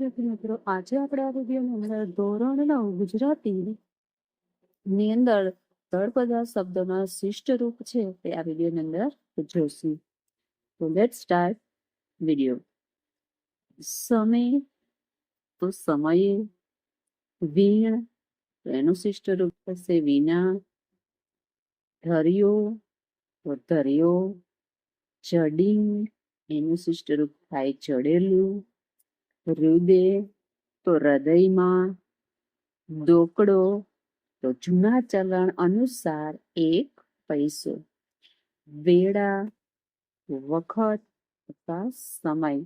વિદ્યાર્થી મિત્રો આજે આપણે આ વિડીયોની અંદર ધોરણ નવ ગુજરાતી ની અંદર તળ પદાર્થ શબ્દના શિષ્ટ રૂપ છે તે આ વિડીયોની અંદર જોશું તો લેટ સ્ટાર્ટ વિડીયો સમય તો સમયે વીણ તો એનું શિષ્ટ રૂપ થશે વીણા ધર્યો તો ધર્યો ચડી એનું શિષ્ટ રૂપ થાય ચડેલું रुदे तो हृदय में दोकड़ो तो जूना चलन अनुसार एक पैसो वेड़ा वक्त तथा समय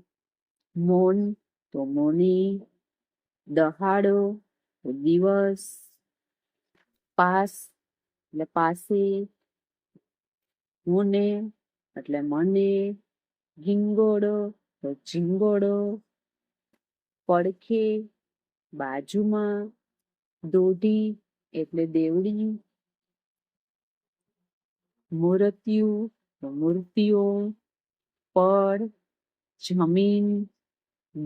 मौन तो मोनी दहाड़ो तो दिवस पास पासे मुने मने गिंगोड़ो तो झिंगोड़ो પડખે બાજુમાં દોઢી એટલે દેવડી મૂર્તિયું મૂર્તિઓ પડ જમીન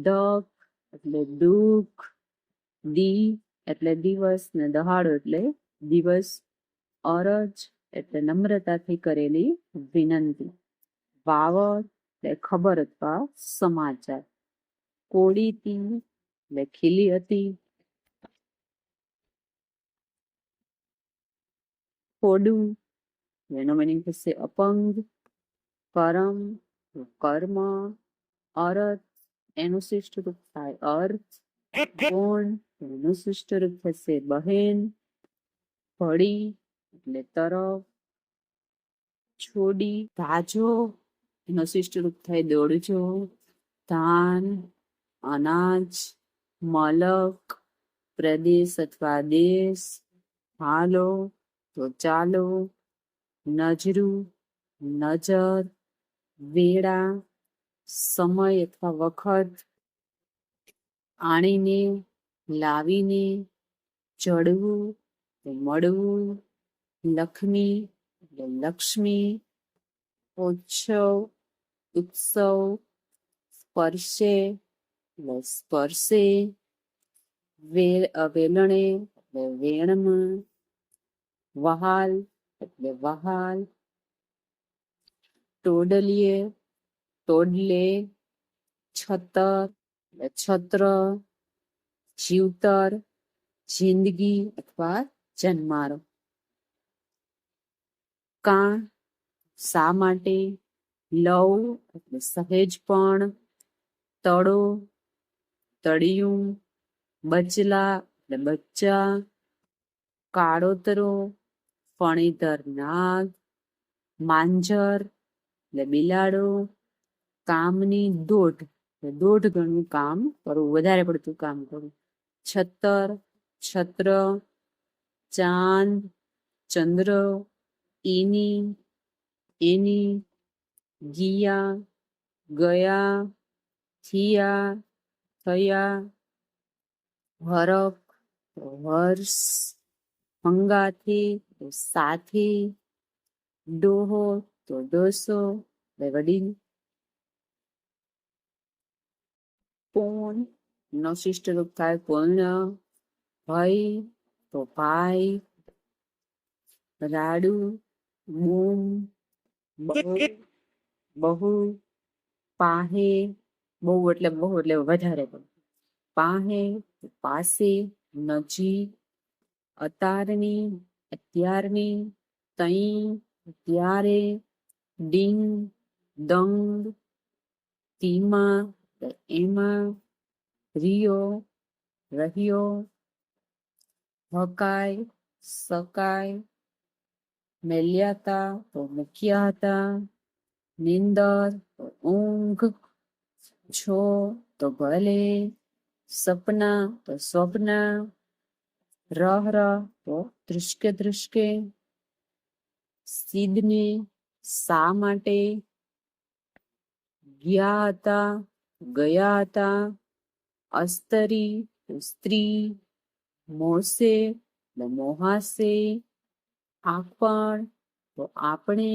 દખ એટલે દુઃખ દી એટલે દિવસ ને દહાડો એટલે દિવસ અરજ એટલે નમ્રતાથી કરેલી વિનંતી વાવર એટલે ખબર અથવા સમાચાર कोड़ी थी मैं खिली हती कोडू यानो मीनिंग फिर अपंग परम कर्म अर्थ एनुशिष्ट रूप था अर्थ कोण एनुशिष्ट रूप फिर बहन पड़ी એટલે छोड़ी છોડી તાજો शिष्ट रूप थे થાય દોડજો તાન અનાજ મલક પ્રદેશ અથવા દેશ હાલો તો ચાલો નજરું નજર વેળા સમય અથવા વખત આણીને લાવીને ચડવું તો મળવું એટલે લક્ષ્મી ઉત્સવ ઉત્સવ સ્પર્શે मोस पर से वे अवेणने वेणम वहाल એટલે વહાન તોડલિયે ટોડલે છતર એટલે છдро જીઉતર જીંદગી અથવા જનમાર કાણ સામાટે લવ એટલે સહજપણ તડો તળિયું બચલા એટલે બચ્ચા કાળોતરો ફણીતર નાગ માંજર એટલે બિલાડો કામની દોઢ દોઢ ગણું કામ કરવું વધારે પડતું કામ કરવું છત્તર છત્ર ચાંદ ચંદ્ર એની એની ગિયા ગયા થિયા तया वरक वर्ष हंगाथी तो साथी डोहो तो डोसो वेवडिन पोन नशिष्ट रूप था पोन भाई तो भाई राडू बूम बहु बहु पाहे बहु એટલે બહુ એટલે વધારે પાહે પાસે નજી અતારની અત્યારની તઈ અત્યારે ડીંગ ડંગ કીમાં તેમાં રિયો રહ્યો ઓકાઈ સકાઈ મેલિયાતા તો મેકિયાતા નિંદર ઓંગ જો તો ભલે સપના તો સ્વપ્ના ર ર પો ત્રિશ્ય દ્રશકે સ્તિની સા માટે જ્ઞાતા ગયાતા અસ્તરી સ્ત્રી મોસે મોહાસે આખ પર તો આપણે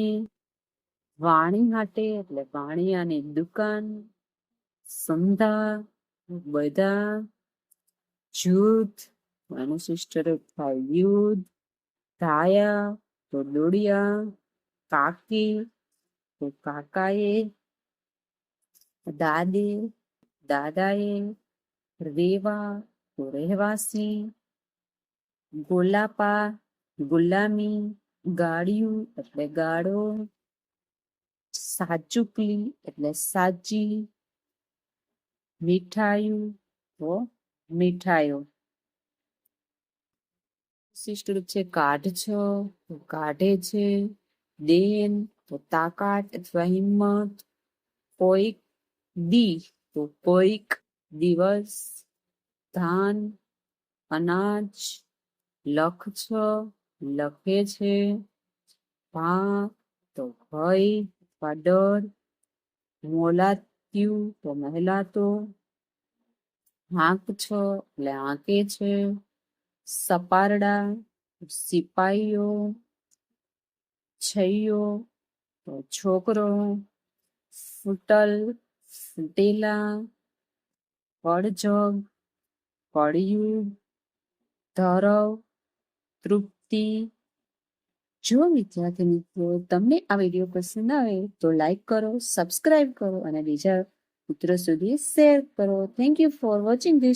વાણી હાટે એટલે વાણી અને દુકાન संदा वदा जूत अनुशिष्टर का युद्ध ताया तो लोड़िया काकी तो काकाए दादी दादाए रेवा तो रहवासी गोलापा गुलामी गाड़ियों एट गाड़ो साजुकली एट साजी મીઠાયું તો મીઠાયો વિશિષ્ટ છે કાઢ છો કાઢે છે દેન તો તાકાત અથવા હિંમત કોઈક દી તો કોઈક દિવસ ધાન અનાજ લખ છ લખે છે ભા તો ભય અથવા ડર મોલા ક્યુ તો મહેલાતો હાંક છ એટલે હાંકે છે સપારડા સિપાહીઓ છૈયો તો છોકરો ફૂટલ ફૂટેલા પડજગ પડ્યું ધરવ તૃપ્તિ જો વિદ્યાર્થી મિત્રો તમને આ વિડીયો પસંદ આવે તો લાઈક કરો સબસ્ક્રાઈબ કરો અને બીજા મિત્રો સુધી શેર કરો thank you for watching this